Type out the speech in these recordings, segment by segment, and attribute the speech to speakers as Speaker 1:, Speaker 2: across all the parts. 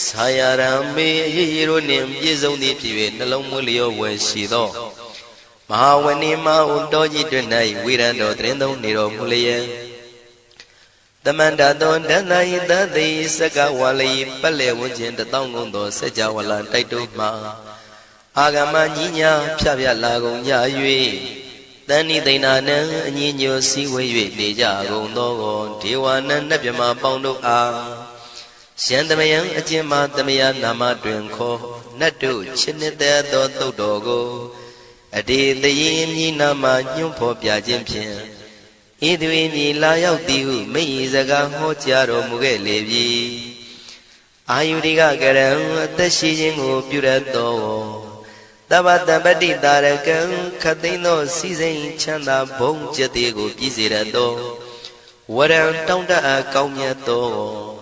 Speaker 1: ဆာယရံမေရေရေတို့နှင့်ပြည့်စုံသည်ဖြစ်၍နှလုံးမွေးလျောဝယ်ရှိသောမဟာဝဏိမဟုတောကြီးတွင်၌ဝိရံတော်တရင်သုံးနေတော်မူလျက်တမန္တသောဒန္တယိတသိစကဝါလိပက်လေဝန်းကျင်တသောငုံသောစัจ java လာတိုက်တို့မှာအာဂမညီညာဖြဖြလာကုန်ကြ၍တဏိသိဏနံအညီညွတ်စည်းဝေး၍နေကြကုန်သောဒေဝနံနတ်မြမပေါင်းတို့အား ရှန္တမယံအကျဉ်မသမယနာမတွင်ခေါ်နတ်တို့ချစ်နှစ်သက်သောသုတ်တော်ကိုအတေတရင်မြည်နာမညွှန်းဖော်ပြခြင်းဖြင့်ဤသူ၏မြည်လာရောက်သည်ဟုမိဤစကားဟောကြားတော်မူခဲ့လေပြီအာယုရိကကရံအသက်ရှိခြင်းကိုပြုရသောတဗ္ဗတပတိတာရကံခသိန်းသောစီစိန်ချမ်းသာဘုံကျက်သေးကို ပြည့်စေရသောဝရံတောင်းတအပ်ကောင်းမြတ်သော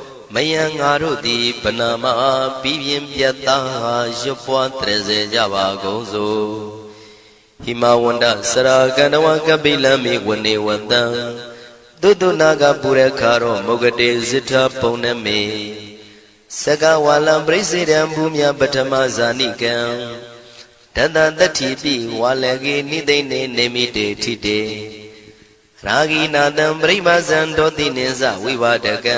Speaker 1: မယံငါတို့သည်ဗနာမပြီးပြင်းပြတ်သားရွတ်ပွားတရစေကြပါကုန်စို့ဟိမဝန္ဒစရာကန္တဝကပိလမိဝနေဝတံသုတ္တနာကပုရခါရောမုဂတေဇိထပုံနမေစကဝါလံပရိစေတံဘူမြပထမဇာနိကံတတတတ္ထိပိဝါလကေနိသိနေနေမိတေထိတေရာဂိနာတံပရိမဇံဒောတိနိသဝိဝါဒကံ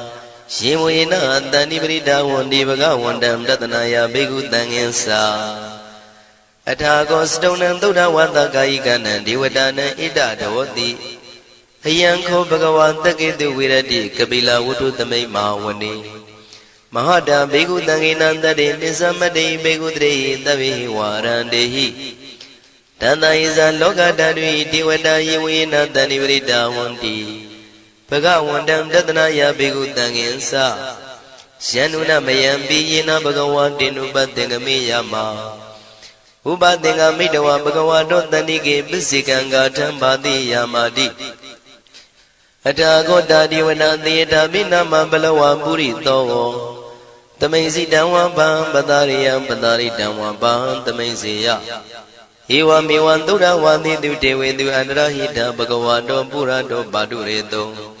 Speaker 1: ယေဝေနတန္တိပရိဒါဝန္တိဘဂဝန္တံတတနာယဘိက္ခုတံဃင်္စာအထာကောစတုံနံသုဒ္ဓဝါသကာယိကနံဒေဝတာနံဣဒဒောတိအယံခောဘဂဝါတက္ကေတုဝိရတိကပိလဝတ္ထုသမိန်မာဝနေမဟာတာဘေကုတံခေနံတတေပစ္စမတေဘေကုတရေသဗ္ဗေဝါရန္တေဟိတန္တယဇလောကဓာတုဒေဝတာယေဝေနတန္တိပရိတာဝန္တိ ဘဂဝန္တံတတနာယဘေကုတံခေသယန္နုနမယံပိယေနဘဂဝါတေနုပတ္တေငမေယမဥပသင်္ကမိတဝဘဂဝါတောတန္တိကေပစ္စေကံဂါထံဘာတိယာမာတိအထာဂောတာဒီဝနာသေတာမိနာမဘလဝပုရိသောတမိန်စီတံဝပံပတာရိယံပတာရိတံဝပံတမိန်စီယဧဝမေဝံသုဒ္ဓဝါတိတုတေဝေတုအန္တရဟိတဘဂဝါတောပုရတောပါတုရေတော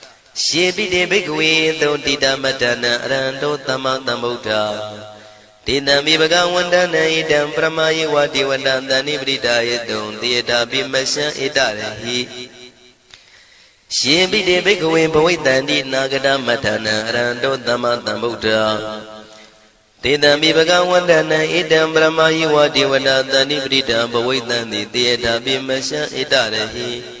Speaker 1: ရှေပိတေဘိက္ခဝေသောတိတမတ္တနံအရဟံတောသမ္မာသမ္ဗုဒ္ဓတေတံမိဘဂဝန္တနံဣတံပရမယေဝတိဝတံတဏိပရိဒါယေတုံတေတာပိမရှံဣတရဟိရှင်ပိတေဘိက္ခဝေဘဝိတန္တိနာဂတမတ္တနံအရဟံတောသမ္မာသမ္ဗုဒ္ဓတေတံမိဘဂဝန္တနံဣတံပရမယေဝတိဝတံတဏိပရိဒါဘဝိတန္တိတေတာပိမရှံဣတရဟိ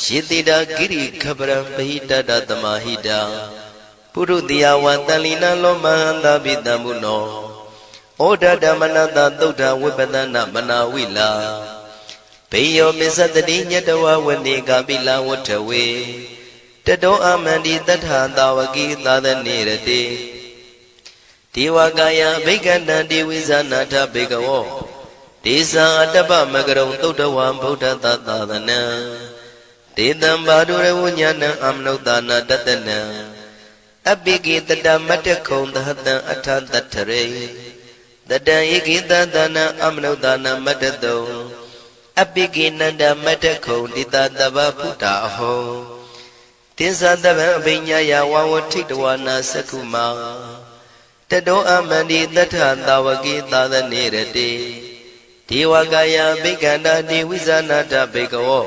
Speaker 1: ယေတိတာကိရိခပရံပဟိတတတမဟိတာပုရုတိယဝတန်လီနာလောမဟန္တာပိတံမုနောဩဒဓမ္မနတသုဒ္ဓဝိပဒနာမနာဝိလာဘေယောမစ္စတတိညတဝဝနေကပိလဝထဝေတတောအမန္တိတထာတာဝကိသာသနေရတိဒေဝကာယဘိက္ခန္တံဒေဝိဇာနာထဘေကဝောဒေသံအတ္တပမကရုံသုတ်တဝံဗုဒ္ဓတသာသနံ ဒေတံဘာဒုရဝဉ္ဇဏံအမနုဿာနာတတနံအပိကိတတမတ္တခုံသဟတံအထတထရေတတံဧကိတသနံအမနုဿာနာမတ္တတုံအပိကိနန္ဒမတ္တခုံတိတတဗဗုဒ္ဓအဟောတင်္သတဗံအပိညာယဝဝထိတဝနာသက္ခုမာတတောအမန္တိတထသာဝကိသာသနေရတိဒေဝကာယဘိက္ခန္တာဒေဝိဇာနာတဘေကဝော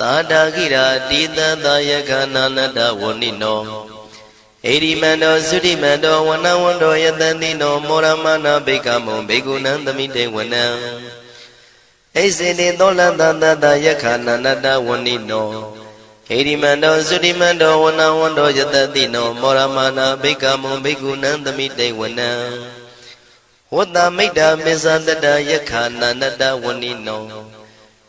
Speaker 1: သာတာကိရာတိတသာယကနာနတဝဏိနောဣရိမန္တောသုရိမန္တောဝနဝန္တောယတတိနောမောရမနာဘိကမောဘေကုဏံသမိတေဝနံဣစေတိသောလတတတယခာနန္တဝဏိနောဣရိမန္တောသုရိမန္တောဝနဝန္တောယတတိနောမောရမနာဘိကမောဘေကုဏံသမိတေဝနံဝတ္တမိတ်တာမေဇတတယခာနန္တဝဏိနော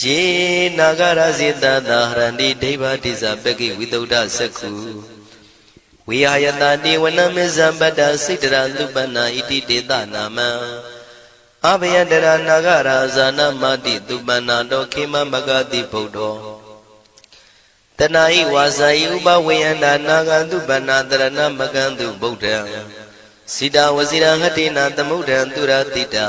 Speaker 1: ယေနာဂရဇိတသာဟရန္တိဒိဗ္ဗတိဇပကိဝိတုဒ္ဓစက္ခုဝိဟာယတတိဝနမေဇံပတ္တစိတရလူပနာဣတိတေသနာမံအဘယတရနာဂရာဇာနာမတိသူပနာတောခေမမဂတိဗုဒ္ဓောတဏှာဤဝါစာဤဥပဝေယန္တာနာဂန္တုပနာတရဏမကန္တုဗုဒ္ဓံစိတဝစီရဟတိနာသမုဒ္ဒံသူရတိတာ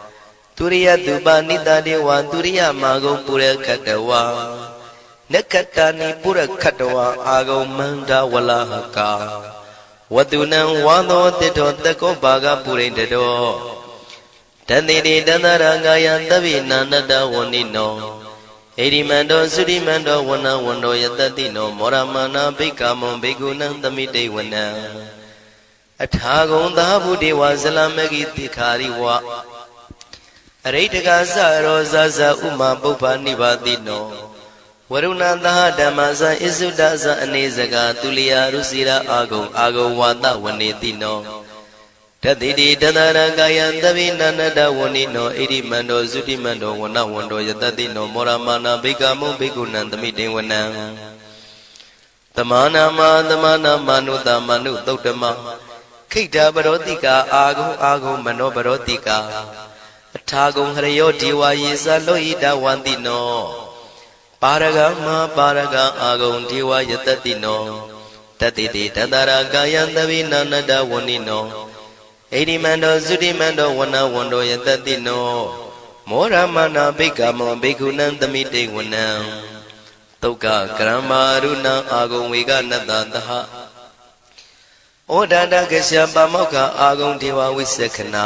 Speaker 1: သူရိယသူပနိတတေဝံသူရိယမာဂုံပုရခတဝါနက္ခတနိပုရခတဝါအာဂုံမန္တဝလဟကာဝတုနံဝါသောတိတောတကောဘာကပုရိတတောတန်တိတိတန္တရာကာယသဗ္ဗိနန္တဝဏိနောဣတိမန္တောသုတိမန္တောဝဏဝန္တောယတတိနောမောရမနာဘိက္ခမွန်ဘိက္ခုနံသမိတေဝနံအထာဂုံသာဘုဒေဝဇလမဂိတိခာရိဝ အရိတကသရောဇဇဥမာပုပ္ပနိဗ္ဗာတိနောဝရုဏသဟဓမ္မဇဣစုဒဇအနေစကာသူလျာရုစီရာအာဂုံအာဂုံဝါဒဝနေတိနောတတိတိတတရကာယံသဗ္ဗိနန္တဝဏိနောဣရိမန္တောသုတိမန္တောဝနဝန္တောယတတိနောမောရမာနာဘိကမုံဘိက္ခုနံသမိတေဝနံသမာနာမသမာနာမနုတမနုသုတ်တမခိတ္တပရောတိကာအာဂုံအာဂုံမနောပရောတိကာ အထာဂုံဟရယောဒီဝါယေသလောဟိတဝန္တိနောပါရဂမပါရဂအာဂုံဒီဝါယတတိနောတတိတိတတရာကာယံသဗိနာနတဝဏိနောဣတိမန္တောသုတိမန္တောဝနဝန္တောယတတိနောမောရမနာဘိက္ခမောဘိက္ခုနံသမိတေဝနံတုတ်ကကရမရုဏအာဂုံဝေကနတသဟဩဒန္တကရှပမောက္ခအာဂုံဒေဝဝိသခနာ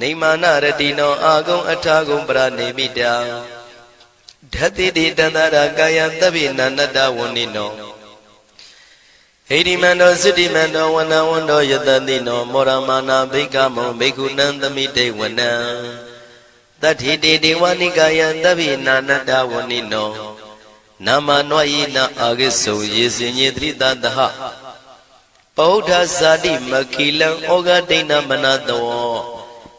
Speaker 1: နေမာနရတိနောအာဂုံအထာဂုံပရနေမိတာဓတ္တိတိတန္တရာကာယသဗ္ဗိနန္တဝဏိနောဟိရိမန္တောသုတိမန္တောဝနဝန္တောယတတိနောမောရမာနာဘိကမောဘိက္ခုနံသမိတေဝနံတတိတေဒေဝနိကာယသဗ္ဗိနာနတဝဏိနောနာမနွာယိနာအာဂိစုံယေစင်ညေတိတတဟပောဋ္ဌဇာတိမခိလံဩဃဒိဏမနတော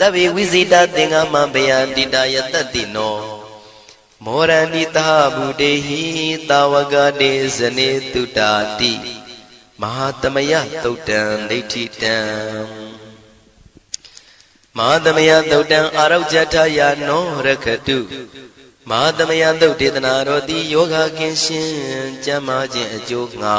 Speaker 1: တဗ္ဗေဝိဇိတသင်္ဃမဘေယန္တိတယတတိနောမောရဏိသဟဗုတေဟိတာဝကတေဇနေတုတာတိမဟာသမယသုတ်တံဒိဋ္ဌိတံမဟာသမယသုတ်တံအာရောဇထယာနောရခတုမဟာသမယသုတ်ဒေသနာတော်သည်ယောဂကင်းရှင်းကျမ်းမာခြင်းအကျိုးငှာ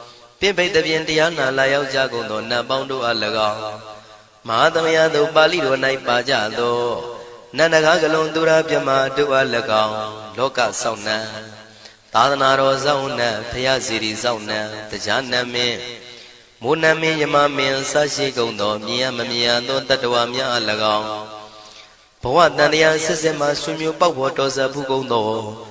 Speaker 1: ပြင့်ပိတ်တပြင်တရားနာလာရောက်ကြကုန်သောနတ်ပေါင်းတို့အား၎င်းမဟာသမယသို့ပါဠိတော်၌ပါကြသောနန္ဒကားကလုံးသူရာပြမတို့အား၎င်းလောကဆောင်နှံသာသနာတော်ဆောင်နှံဖရာစီရီဆောင်နှံတရားနမင်းမိုးနမင်းယမမင်းဆရှိကုန်သောမြင်ရမမြင်ရသောတတ္တဝါများအား၎င်းဘဝတန်တရားဆက်ဆက်မှဆွေမျိုးပေါက်ဖို့တော်စဖူးကုန်သော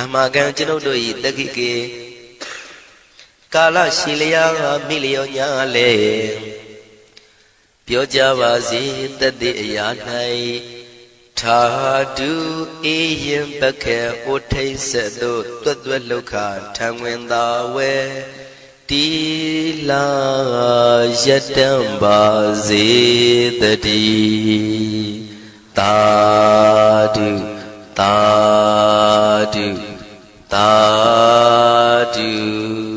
Speaker 1: အမကံကျွန်ုပ်တို့၏တက္ခိကေကာလရှိလျာမိလျောညာလေပြောကြပါစေတသက်အရာ၌ထာတုအေယံပခေဩထိတ်ဆက်တို့တွတ်တွတ်လောက်ခထံဝင်သာဝဲတီလာယတံပါစေတတိတာတု တာတုတာတု